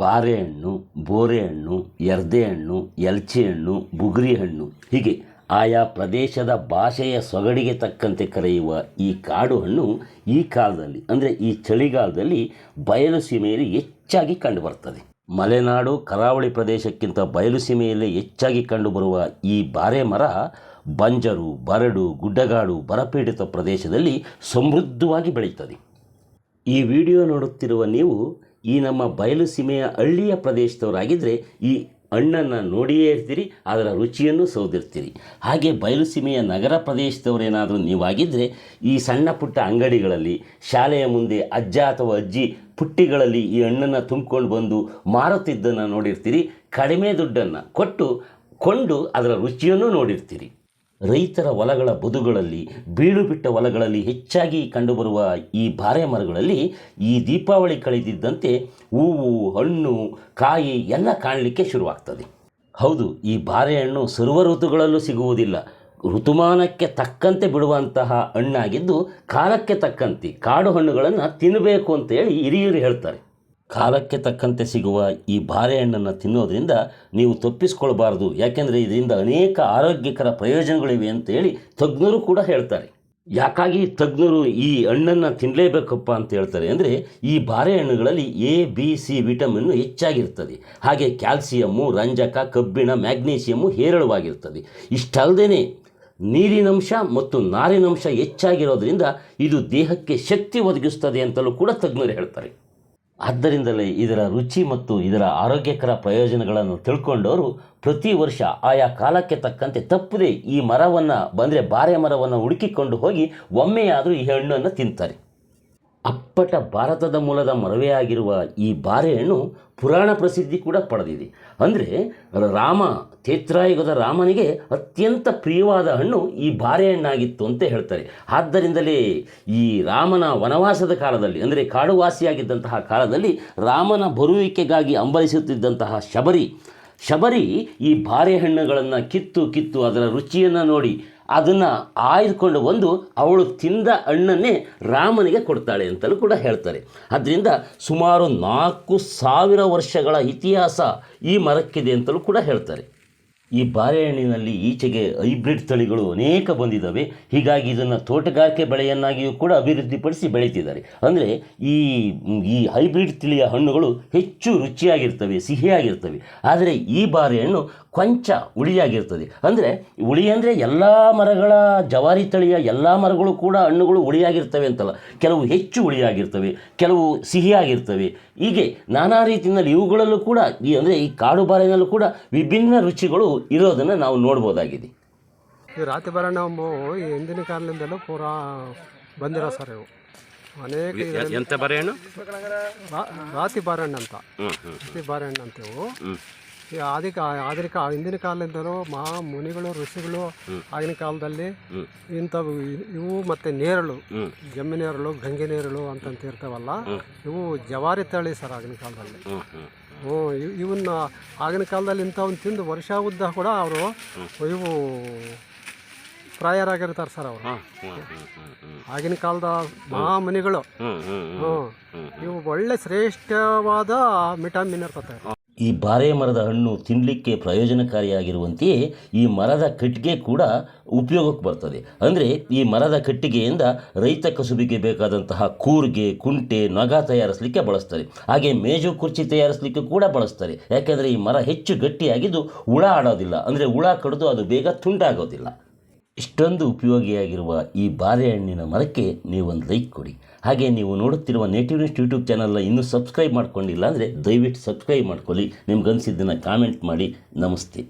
ಬಾರೆಹಣ್ಣು, ಬೋರೆಹಣ್ಣು ಹಣ್ಣು ಬುಗ್ರಿ ಹಣ್ಣು ಹೀಗೆ ಆಯಾ ಪ್ರದೇಶದ ಭಾಷೆಯ ಸೊಗಡಿಗೆ ತಕ್ಕಂತೆ ಕರೆಯುವ ಈ ಕಾಡು ಹಣ್ಣು ಈ ಕಾಲದಲ್ಲಿ, ಅಂದರೆ ಈ ಚಳಿಗಾಲದಲ್ಲಿ ಬಯಲು ಸೀಮೆಯಲ್ಲಿ ಹೆಚ್ಚಾಗಿ ಕಂಡುಬರ್ತದೆ. ಮಲೆನಾಡು, ಕರಾವಳಿ ಪ್ರದೇಶಕ್ಕಿಂತ ಬಯಲು ಸೀಮೆಯಲ್ಲೇ ಹೆಚ್ಚಾಗಿ ಕಂಡುಬರುವ ಈ ಬಾರೆ ಮರ ಬಂಜರು, ಬರಡು, ಗುಡ್ಡಗಾಡು, ಬರಪೀಡಿತ ಪ್ರದೇಶದಲ್ಲಿ ಸಮೃದ್ಧವಾಗಿ ಬೆಳೆಯುತ್ತದೆ. ಈ ವಿಡಿಯೋ ನೋಡುತ್ತಿರುವ ನೀವು ಈ ನಮ್ಮ ಬಯಲು ಸೀಮೆಯ ಹಳ್ಳಿಯ ಪ್ರದೇಶದವರಾಗಿದ್ದರೆ ಈ ಹಣ್ಣನ್ನು ನೋಡಿಯೇ ಇರ್ತೀರಿ, ಅದರ ರುಚಿಯನ್ನು ಸೌದಿರ್ತೀರಿ. ಹಾಗೆ ಬಯಲುಸೀಮೆಯ ನಗರ ಪ್ರದೇಶದವರೇನಾದರೂ ನೀವಾಗಿದ್ದರೆ ಈ ಸಣ್ಣ ಪುಟ್ಟ ಅಂಗಡಿಗಳಲ್ಲಿ, ಶಾಲೆಯ ಮುಂದೆ ಅಜ್ಜ ಅಥವಾ ಅಜ್ಜಿ ಪುಟ್ಟಿಗಳಲ್ಲಿ ಈ ಹಣ್ಣನ್ನು ತುಂಬಿಕೊಂಡು ಬಂದು ಮಾರುತ್ತಿದ್ದನ್ನು ನೋಡಿರ್ತೀರಿ. ಕಡಿಮೆ ದುಡ್ಡನ್ನು ಕೊಟ್ಟು, ಕೊಂಡು ಅದರ ರುಚಿಯನ್ನು ನೋಡಿರ್ತೀರಿ. ರೈತರ ಹೊಲಗಳ ಬದುಗಳಲ್ಲಿ ಬೀಳು ಬಿಟ್ಟ ಹೊಲಗಳಲ್ಲಿ ಹೆಚ್ಚಾಗಿ ಕಂಡುಬರುವ ಈ ಬಾರೆ ಮರಗಳಲ್ಲಿ ಈ ದೀಪಾವಳಿ ಕಳೆದಿದ್ದಂತೆ ಹೂವು, ಹಣ್ಣು, ಕಾಯಿ ಎಲ್ಲ ಕಾಣಲಿಕ್ಕೆ ಶುರುವಾಗ್ತದೆ. ಹೌದು, ಈ ಬಾರೆಹಣ್ಣು ಸರ್ವ ಋತುಗಳಲ್ಲೂ ಸಿಗುವುದಿಲ್ಲ. ಋತುಮಾನಕ್ಕೆ ತಕ್ಕಂತೆ ಬಿಡುವಂತಹ ಹಣ್ಣಾಗಿದ್ದು ಕಾಲಕ್ಕೆ ತಕ್ಕಂತೆ ಕಾಡು ಹಣ್ಣುಗಳನ್ನು ತಿನ್ನಬೇಕು ಅಂತೇಳಿ ಹಿರಿಯರು ಹೇಳ್ತಾರೆ. ಕಾಲಕ್ಕೆ ತಕ್ಕಂತೆ ಸಿಗುವ ಈ ಬಾಳೆಹಣ್ಣನ್ನು ತಿನ್ನೋದರಿಂದ ನೀವು ತಪ್ಪಿಸ್ಕೊಳ್ಬಾರ್ದು. ಯಾಕೆಂದರೆ ಇದರಿಂದ ಅನೇಕ ಆರೋಗ್ಯಕರ ಪ್ರಯೋಜನಗಳಿವೆ ಅಂತೇಳಿ ತಜ್ಞರು ಕೂಡ ಹೇಳ್ತಾರೆ. ಯಾಕಾಗಿ ತಜ್ಞರು ಈ ಹಣ್ಣನ್ನು ತಿನ್ನಲೇಬೇಕಪ್ಪ ಅಂತ ಹೇಳ್ತಾರೆ ಅಂದರೆ ಈ ಬಾರೆಹಣ್ಣುಗಳಲ್ಲಿ ಎ, ಬಿ, ಸಿ ವಿಟಮಿನ್ನು ಹೆಚ್ಚಾಗಿರ್ತದೆ. ಹಾಗೆ ಕ್ಯಾಲ್ಸಿಯಮ್ಮು, ರಂಜಕ, ಕಬ್ಬಿಣ ಮ್ಯಾಗ್ನೀಷಿಯಮ್ಮು ಹೇರಳವಾಗಿರ್ತದೆ. ಇಷ್ಟಲ್ಲದೇ ನೀರಿನಂಶ ಮತ್ತು ನಾರಿನಂಶ ಹೆಚ್ಚಾಗಿರೋದ್ರಿಂದ ಇದು ದೇಹಕ್ಕೆ ಶಕ್ತಿ ಒದಗಿಸ್ತದೆ ಅಂತಲೂ ಕೂಡ ತಜ್ಞರು ಹೇಳ್ತಾರೆ. ಆದ್ದರಿಂದಲೇ ಇದರ ರುಚಿ ಮತ್ತು ಇದರ ಆರೋಗ್ಯಕರ ಪ್ರಯೋಜನಗಳನ್ನು ತಿಳ್ಕೊಂಡವರು ಪ್ರತಿ ವರ್ಷ ಆಯಾ ಕಾಲಕ್ಕೆ ತಕ್ಕಂತೆ ತಪ್ಪದೆ ಈ ಮರವನ್ನು ಬಂದರೆ ಬಾರೆ ಮರವನ್ನು ಹುಡುಕಿಕೊಂಡು ಹೋಗಿ ಒಮ್ಮೆಯಾದರೂ ಈ ಹಣ್ಣನ್ನು ತಿಂತಾರೆ. ಅಪ್ಪಟ ಭಾರತದ ಮೂಲದ ಮರವೇ ಆಗಿರುವ ಈ ಬಾರೆಹಣ್ಣು ಪುರಾಣ ಪ್ರಸಿದ್ಧಿ ಕೂಡ ಪಡೆದಿದೆ. ಅಂದರೆ, ರಾಮ ತೇತ್ರಾಯುಗದ ರಾಮನಿಗೆ ಅತ್ಯಂತ ಪ್ರಿಯವಾದ ಹಣ್ಣು ಈ ಬಾರೆಹಣ್ಣಾಗಿತ್ತು ಅಂತ ಹೇಳ್ತಾರೆ. ಆದ್ದರಿಂದಲೇ ಈ ರಾಮನ ವನವಾಸದ ಕಾಲದಲ್ಲಿ, ಅಂದರೆ ಕಾಡುವಾಸಿಯಾಗಿದ್ದಂತಹ ಕಾಲದಲ್ಲಿ ರಾಮನ ಬರುವಿಕೆಗಾಗಿ ಅಂಬಲಿಸುತ್ತಿದ್ದಂತಹ ಶಬರಿ ಶಬರಿ ಈ ಬಾರೆಹಣ್ಣುಗಳನ್ನು ಕಿತ್ತು ಕಿತ್ತು ಅದರ ರುಚಿಯನ್ನು ನೋಡಿ ಅದನ್ನು ಆಯ್ದುಕೊಂಡು ಬಂದು ಅವಳು ತಿಂದ ಹಣ್ಣನ್ನೇ ರಾಮನಿಗೆ ಕೊಡ್ತಾಳೆ ಅಂತಲೂ ಕೂಡ ಹೇಳ್ತಾರೆ. ಅದರಿಂದ ಸುಮಾರು ನಾಲ್ಕು ಸಾವಿರ ವರ್ಷಗಳ ಇತಿಹಾಸ ಈ ಮರಕ್ಕಿದೆ ಅಂತಲೂ ಕೂಡ ಹೇಳ್ತಾರೆ. ಈ ಬಾಳೆಹಣ್ಣಿನಲ್ಲಿ ಈಚೆಗೆ ಹೈಬ್ರಿಡ್ ತಳಿಗಳು ಅನೇಕ ಬಂದಿದ್ದಾವೆ. ಹೀಗಾಗಿ ಇದನ್ನು ತೋಟಗಾರಿಕೆ ಬೆಳೆಯನ್ನಾಗಿಯೂ ಕೂಡ ಅಭಿವೃದ್ಧಿಪಡಿಸಿ ಬೆಳೀತಿದ್ದಾರೆ. ಅಂದರೆ ಈ ಈ ಹೈಬ್ರಿಡ್ ತಳಿಯ ಹಣ್ಣುಗಳು ಹೆಚ್ಚು ರುಚಿಯಾಗಿರ್ತವೆ, ಸಿಹಿಯಾಗಿರ್ತವೆ. ಆದರೆ ಈ ಬಾರೆಹಣ್ಣು ಕೊಂಚ ಹುಳಿಯಾಗಿರ್ತದೆ ಅಂದರೆ ಹುಳಿ ಅಂದರೆ ಎಲ್ಲ ಮರಗಳ ಜವಾರಿ ತಳಿಯ ಎಲ್ಲ ಮರಗಳು ಕೂಡ ಹಣ್ಣುಗಳು ಹುಳಿಯಾಗಿರ್ತವೆ ಅಂತಲ್ಲ. ಕೆಲವು ಹೆಚ್ಚು ಹುಳಿಯಾಗಿರ್ತವೆ ಕೆಲವು ಸಿಹಿಯಾಗಿರ್ತವೆ ಹೀಗೆ ನಾನಾ ರೀತಿಯಲ್ಲಿ ಇವುಗಳಲ್ಲೂ ಕೂಡ ಈ ಅಂದರೆ ಈ ಕಾಡು ಬಾರಿನಲ್ಲೂ ಕೂಡ ವಿಭಿನ್ನ ರುಚಿಗಳು ಇರೋದನ್ನು ನಾವು ನೋಡ್ಬೋದಾಗಿದೆ. ಈ ರಾತಿ ಬಾರಣ್ಣ ನಾವು ಹಿಂದಿನ ಕಾಲದಿಂದಲೂ ಪೂರಾ ಬಂದಿರೋ ಸರ್ ಇವು. ಅನೇಕ ರಾತಿ ಬಾರೆಹಣ್ಣು ರಾತಿ ಅಂತ ರಾತಿ ಬಾರಣ್ಣ ಅಂತೇವು ಈ ಆದಿ ಕಾ ಆದಿನ ಕಾ ಹಿಂದಿನ ಕಾಲದಿಂದಲೂ ಮಹಾ ಮುನಿಗಳು ಋಷಿಗಳು ಆಗಿನ ಕಾಲದಲ್ಲಿ. ಇಂಥವು ಇವು ಮತ್ತೆ ನೇರಳು ಜಮ್ಮಿ ನೇರಳು ಗಂಗೆ ನೇರಳು ಅಂತಂತ ಇರ್ತಾವಲ್ಲ ಇವು ಜವಾರಿ ತಳಿ ಸರ್ ಆಗಿನ ಕಾಲದಲ್ಲಿ. ಹ್ಞೂ ಇವನ್ನ ಆಗಿನ ಕಾಲದಲ್ಲಿ ಇಂಥವನ್ನ ತಿಂದು ವರ್ಷ ಉದ್ದ ಕೂಡ ಅವರು ಇವು ಪ್ರಾಯರಾಗಿರ್ತಾರೆ ಸರ್ ಅವರು. ಆಗಿನ ಕಾಲದ ಮಹಾಮುನಿಗಳು ಹ್ಞೂ ಇವು ಒಳ್ಳೆ ಶ್ರೇಷ್ಠವಾದ ಮಿಟಾಮಿನ್ ಇರ್ತದೆ ಈ ಬಾರೆ ಮರದ ಹಣ್ಣು ತಿನ್ನಲಿಕ್ಕೆ ಪ್ರಯೋಜನಕಾರಿಯಾಗಿರುವಂತೆಯೇ ಈ ಮರದ ಕಟ್ಟಿಗೆ ಕೂಡ ಉಪಯೋಗಕ್ಕೆ ಬರ್ತದೆ. ಅಂದರೆ ಈ ಮರದ ಕಟ್ಟಿಗೆಯಿಂದ ರೈತ ಕಸುಬಿಗೆ ಬೇಕಾದಂತಹ ಕೂರ್ಗೆ, ಕುಂಟೆ, ನಗ ತಯಾರಿಸಲಿಕ್ಕೆ ಬಳಸ್ತಾರೆ. ಹಾಗೆ ಮೇಜು ಕುರ್ಚಿ ತಯಾರಿಸಲಿಕ್ಕೆ ಕೂಡ ಬಳಸ್ತಾರೆ. ಯಾಕೆಂದರೆ ಈ ಮರ ಹೆಚ್ಚು ಗಟ್ಟಿಯಾಗಿದ್ದು ಹುಳ ಆಡೋದಿಲ್ಲ. ಅಂದರೆ ಹುಳ ಕಡಿದು ಅದು ಬೇಗ ತುಂಡಾಗೋದಿಲ್ಲ. ಇಷ್ಟೊಂದು ಉಪಯೋಗಿಯಾಗಿರುವ ಈ ಬಾಳೆಹಣ್ಣಿನ ಮರಕ್ಕೆ ನೀವೊಂದು ಲೈಕ್ ಕೊಡಿ. ಹಾಗೆ ನೀವು ನೋಡುತ್ತಿರುವ ನೇಟಿವ್ ನ್ಯೂಸ್ ಯೂಟ್ಯೂಬ್ ಚಾನಲ್ನ ಇನ್ನೂ ಸಬ್ಸ್ಕ್ರೈಬ್ ಮಾಡ್ಕೊಂಡಿಲ್ಲ ಅಂದರೆ ದಯವಿಟ್ಟು ಸಬ್ಸ್ಕ್ರೈಬ್ ಮಾಡ್ಕೊಳ್ಳಿ. ನಿಮ್ಗನ್ಸಿದ್ದನ್ನು ಕಾಮೆಂಟ್ ಮಾಡಿ. ನಮಸ್ತೆ.